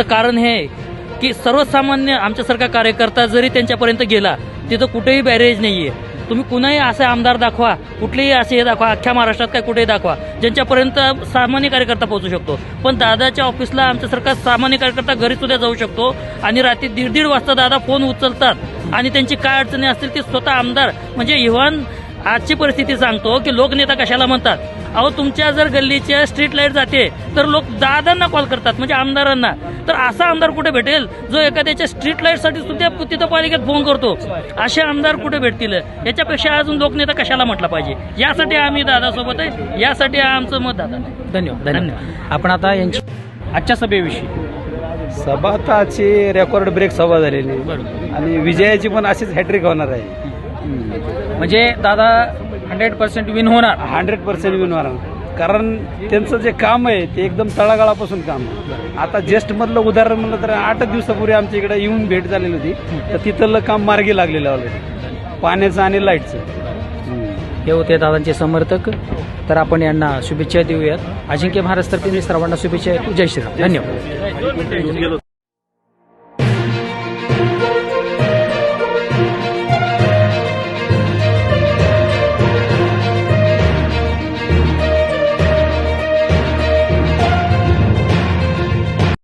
याचं कारण हे आहे की सर्वसामान्य आमच्यासारखा कार्यकर्ता जरी त्यांच्यापर्यंत गेला तिथं कुठेही बॅरेज नाही आहे तुम्ही कुणाही असे आमदार दाखवा कुठलेही असे हे दाखवा अख्ख्या महाराष्ट्रात काय कुठेही दाखवा ज्यांच्यापर्यंत सामान्य कार्यकर्ता पोहोचू शकतो. पण दादाच्या ऑफिसला आमच्यासारखा सामान्य कार्यकर्ता घरी सुद्धा जाऊ शकतो आणि रात्री दीड दीड वाजता दादा फोन उचलतात आणि त्यांची काय अडचणी असतील ती स्वतः आमदार म्हणजे इव्हन आजची परिस्थिती सांगतो की लोकनेता कशाला म्हणतात? अहो तुमच्या जर गल्लीच्या स्ट्रीट लाइट जाते तर लोक दादांना कॉल करतात म्हणजे आमदारांना. तर असा आमदार कुठे भेटेल जो एखाद्याच्या स्ट्रीट लाईटसाठी सुद्धा तिथं पालिकेत फोन करतो? असे आमदार कुठे भेटतील? याच्यापेक्षा अजून लोकनेता कशाला म्हटला पाहिजे? यासाठी आम्ही दादासोबत आहे यासाठी आमचं मत दादा. धन्यवाद. धन्यवाद. आपण आता यांची आजच्या सभेविषयी. सभा तर आजची रेकॉर्ड ब्रेक सभा झालेली. आणि विजयाची पण अशीच हॅट्रिक होणार आहे. म्हणजे दादा हंड्रेड पर्सेंट विन होणार. हंड्रेड पर्सेंट विन होणार. कारण त्यांचं जे काम आहे ते एकदम तळागाळापासून काम आहे. आता ज्येष्ठ मधलं उदाहरण म्हणलं तर आठ दिवसापूर्वी आमच्या इकडे येऊन भेट झालेली होती. तर तिथलं काम मार्गी लागलेलं ऑलरेडी पाण्याचं आणि लाईटचं हे होते दादांचे समर्थक. तर आपण यांना शुभेच्छा देऊयात. अजिंक्य महाराज तर्फे मी सर्वांना शुभेच्छा. जय श्रीराम धन्यवाद.